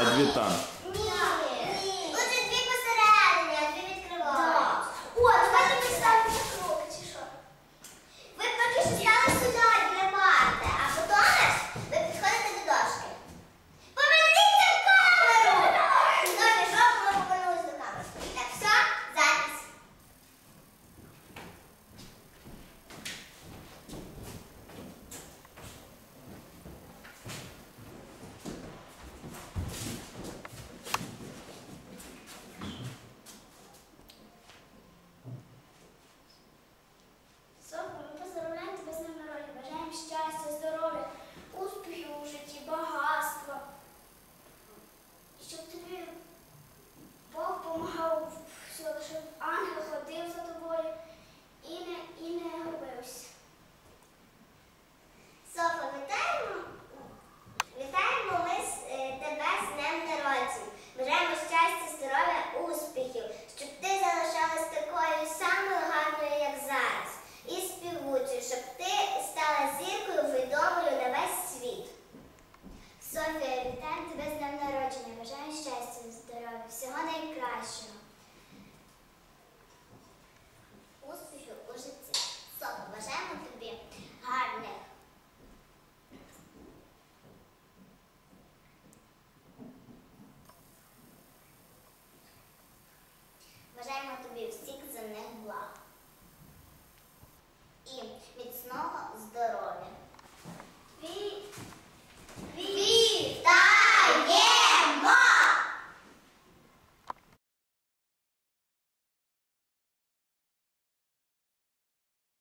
адвитан. Софія, вітаємо тебе з днем народження. Бажаю щастя, здоров'я, всього найкращого.